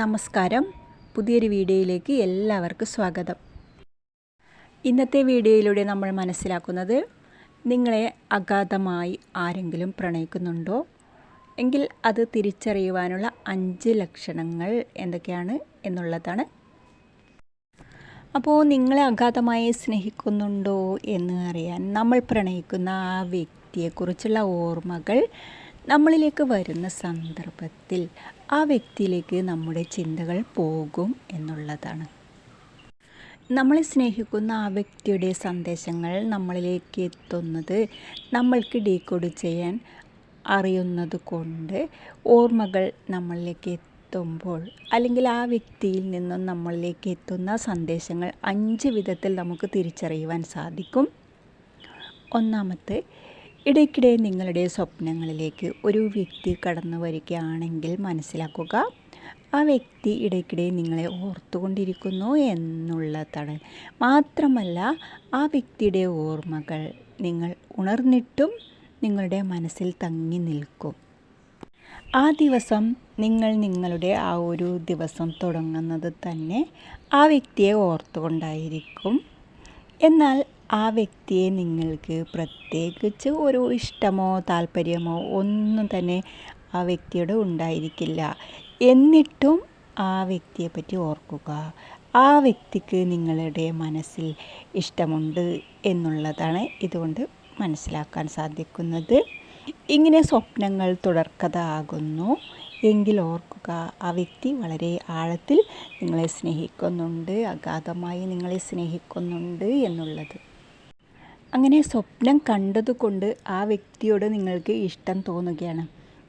നമസ്കാരം. പുതിയൊരു വീഡിയോയിലേക്ക് എല്ലാവർക്കും സ്വാഗതം. ഇന്നത്തെ വീഡിയോയിലൂടെ നമ്മൾ മനസ്സിലാക്കുന്നത് നിങ്ങളെ അഗാധമായി ആരെങ്കിലും പ്രണയിക്കുന്നുണ്ടോ? എങ്കിൽ അത് തിരിച്ചറിയുവാനുള്ള അഞ്ച് ലക്ഷണങ്ങൾ എന്തൊക്കെയാണ് എന്നുള്ളതാണ്. അപ്പോൾ നിങ്ങളെ അഗാധമായി സ്നേഹിക്കുന്നുണ്ടോ എന്ന് അറിയാൻ നമ്മൾ പ്രണയിക്കുന്ന ആ വ്യക്തിയെക്കുറിച്ചുള്ള ഓർമ്മകൾ നമ്മളിലേക്ക് വരുന്ന സന്ദർഭത്തിൽ ആ വ്യക്തിയിലേക്ക് നമ്മുടെ ചിന്തകൾ പോകും എന്നുള്ളതാണ്. നമ്മളെ സ്നേഹിക്കുന്ന ആ വ്യക്തിയുടെ സന്ദേശങ്ങൾ നമ്മളിലേക്ക് എത്തുന്നത് നമ്മൾക്ക് ഡീകോഡ് ചെയ്യാൻ അറിയുന്നത് കൊണ്ട് ഓർമ്മകൾ നമ്മളിലേക്ക് എത്തുമ്പോൾ അല്ലെങ്കിൽ ആ വ്യക്തിയിൽ നിന്നും നമ്മളിലേക്ക് എത്തുന്ന സന്ദേശങ്ങൾ അഞ്ച് വിധത്തിൽ നമുക്ക് തിരിച്ചറിയുവാൻ സാധിക്കും. ഒന്നാമത്തെ ഇടയ്ക്കിടെ നിങ്ങളുടെ സ്വപ്നങ്ങളിലേക്ക് ഒരു വ്യക്തി കടന്നു വരികയാണെങ്കിൽ മനസ്സിലാക്കുക ആ വ്യക്തി ഇടയ്ക്കിടെ നിങ്ങളെ ഓർത്തുകൊണ്ടിരിക്കുന്നു എന്നുള്ളതാണ് മാത്രമല്ല ആ വ്യക്തിയുടെ ഓർമ്മകൾ നിങ്ങൾ ഉണർന്നിട്ടും നിങ്ങളുടെ മനസ്സിൽ തങ്ങി നിൽക്കും. ആ ദിവസം നിങ്ങൾ നിങ്ങളുടെ ആ ഒരു ദിവസം തുടങ്ങുന്നത് തന്നെ ആ വ്യക്തിയെ ഓർത്തുകൊണ്ടായിരിക്കും. എന്നാൽ ആ വ്യക്തിയെ നിങ്ങൾക്ക് പ്രത്യേകിച്ച് ഒരു ഇഷ്ടമോ താല്പര്യമോ ഒന്നും തന്നെ ആ വ്യക്തിയോട് ഉണ്ടായിരിക്കില്ല. എന്നിട്ടും ആ വ്യക്തിയെപ്പറ്റി ഓർക്കുക. ആ വ്യക്തിക്ക് നിങ്ങളുടെ മനസ്സിൽ ഇഷ്ടമുണ്ട് എന്നുള്ളതാണ് ഇതുകൊണ്ട് മനസ്സിലാക്കാൻ സാധിക്കുന്നത്. ഇങ്ങനെ സ്വപ്നങ്ങൾ തുടർക്കഥ ആകുന്നു. എങ്കിൽ ഓർക്കുക ആ വ്യക്തി വളരെ ആഴത്തിൽ നിങ്ങളെ സ്നേഹിക്കുന്നുണ്ട് അഗാധമായി നിങ്ങളെ സ്നേഹിക്കുന്നുണ്ട് എന്നുള്ളത്. അങ്ങനെ സ്വപ്നം കണ്ടതുകൊണ്ട് ആ വ്യക്തിയോട് നിങ്ങൾക്ക് ഇഷ്ടം തോന്നുകയാണ്.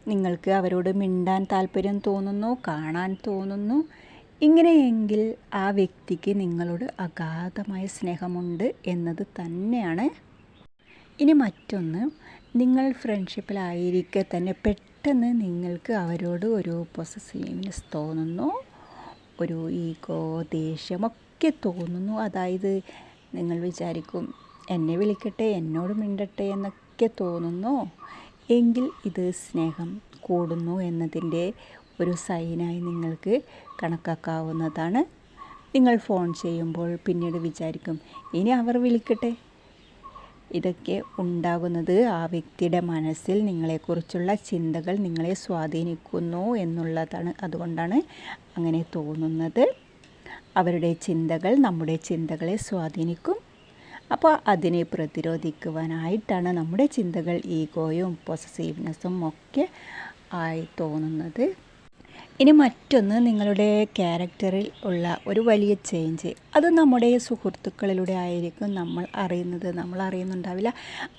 നിങ്ങൾക്ക് അവരോട് മിണ്ടാൻ താല്പര്യം തോന്നുന്നു കാണാൻ തോന്നുന്നു. ഇങ്ങനെയെങ്കിൽ ആ വ്യക്തിക്ക് നിങ്ങളോട് അഗാധമായ സ്നേഹമുണ്ട് എന്നത് തന്നെയാണ്. ഇനി മറ്റൊന്ന് നിങ്ങൾ ഫ്രണ്ട്ഷിപ്പിലായിരിക്കെ തന്നെ പെട്ടെന്ന് നിങ്ങൾക്ക് അവരോട് ഒരു പൊസസീവ്നെസ് തോന്നുന്നു. ഒരു ഈഗോ ദേഷ്യമൊക്കെ തോന്നുന്നു. അതായത് നിങ്ങൾ വിചാരിക്കും എന്നെ വിളിക്കട്ടെ എന്നോട് മിണ്ടട്ടെ എന്നൊക്കെ തോന്നുന്നു. എങ്കിൽ ഇത് സ്നേഹം കൂടുന്നു എന്നതിന്റെ ഒരു സൈനായി നിങ്ങൾക്ക് കണക്കാക്കാവുന്നതാണ്. നിങ്ങൾ ഫോൺ ചെയ്യുമ്പോൾ പിന്നീട് വിചാരിക്കും ഇനി അവർ വിളിക്കട്ടെ. ഇതൊക്കെ ഉണ്ടാകുന്നത് ആ വ്യക്തിയുടെ മനസ്സിൽ നിങ്ങളെക്കുറിച്ചുള്ള ചിന്തകൾ നിങ്ങളെ സ്വാധീനിക്കുന്നു എന്നുള്ളതാണ് അതുകൊണ്ടാണ് അങ്ങനെ തോന്നുന്നത്. അവരുടെ ചിന്തകൾ നമ്മുടെ ചിന്തകളെ സ്വാധീനിക്കും. അപ്പോൾ അതിനെ പ്രതിരോധിക്കുവാനായിട്ടാണ് നമ്മുടെ ചിന്തകൾ ഈഗോയും പൊസസീവ്നെസ്സും ഒക്കെ ആയി തോന്നുന്നത്. ഇനി മറ്റൊന്ന് നിങ്ങളുടെ ക്യാരക്ടറിൽ ഉള്ള ഒരു വലിയ ചേഞ്ച് അത് നമ്മുടെ സുഹൃത്തുക്കളിലൂടെ ആയിരിക്കും നമ്മൾ അറിയുന്നത്. നമ്മൾ അറിയുന്നുണ്ടാവില്ല.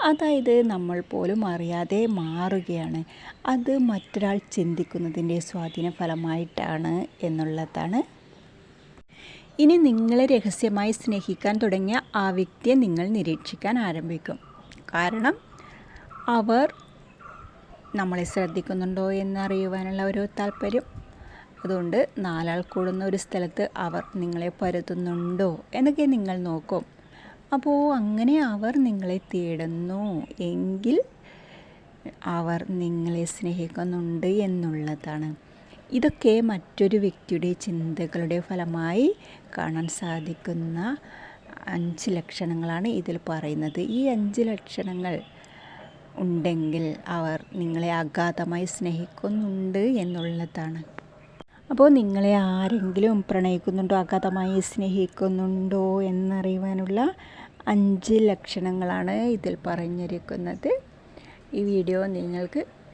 അതായത് നമ്മൾ പോലും അറിയാതെ മാറുകയാണ്. അത് മറ്റൊരാൾ ചിന്തിക്കുന്നതിന്റെ സ്വാധീന ഫലമായിട്ടാണ് എന്നുള്ളതാണ് ഇനി നിങ്ങളെ രഹസ്യമായി സ്നേഹിക്കാൻ തുടങ്ങിയ ആ വ്യക്തിയെ നിങ്ങൾ നിരീക്ഷിക്കാൻ ആരംഭിക്കും. കാരണം അവർ നമ്മളെ ശ്രദ്ധിക്കുന്നുണ്ടോ എന്നറിയുവാനുള്ള ഒരു താല്പര്യം. അതുകൊണ്ട് നാലാൾ കൂടുന്ന ഒരു സ്ഥലത്ത് അവർ നിങ്ങളെ പരത്തുന്നുണ്ടോ എന്നൊക്കെ നിങ്ങൾ നോക്കും. അപ്പോൾ അങ്ങനെ അവർ നിങ്ങളെ തേടുന്നു. എങ്കിൽ അവർ നിങ്ങളെ സ്നേഹിക്കുന്നുണ്ട് എന്നുള്ളതാണ്. ഇതൊക്കെ മറ്റൊരു വ്യക്തിയുടെ ചിന്തകളുടെ ഫലമായി കാണാൻ സാധിക്കുന്ന അഞ്ച് ലക്ഷണങ്ങളാണ് ഇതിൽ പറയുന്നത്. ഈ അഞ്ച് ലക്ഷണങ്ങൾ ഉണ്ടെങ്കിൽ അവർ നിങ്ങളെ അഗാധമായി സ്നേഹിക്കുന്നുണ്ട് എന്നുള്ളതാണ്. അപ്പോൾ നിങ്ങളെ ആരെങ്കിലും പ്രണയിക്കുന്നുണ്ടോ അഗാധമായി സ്നേഹിക്കുന്നുണ്ടോ എന്നറിയുവാനുള്ള അഞ്ച് ലക്ഷണങ്ങളാണ് ഇതിൽ പറഞ്ഞിരിക്കുന്നത്. ഈ വീഡിയോ നിങ്ങൾക്ക്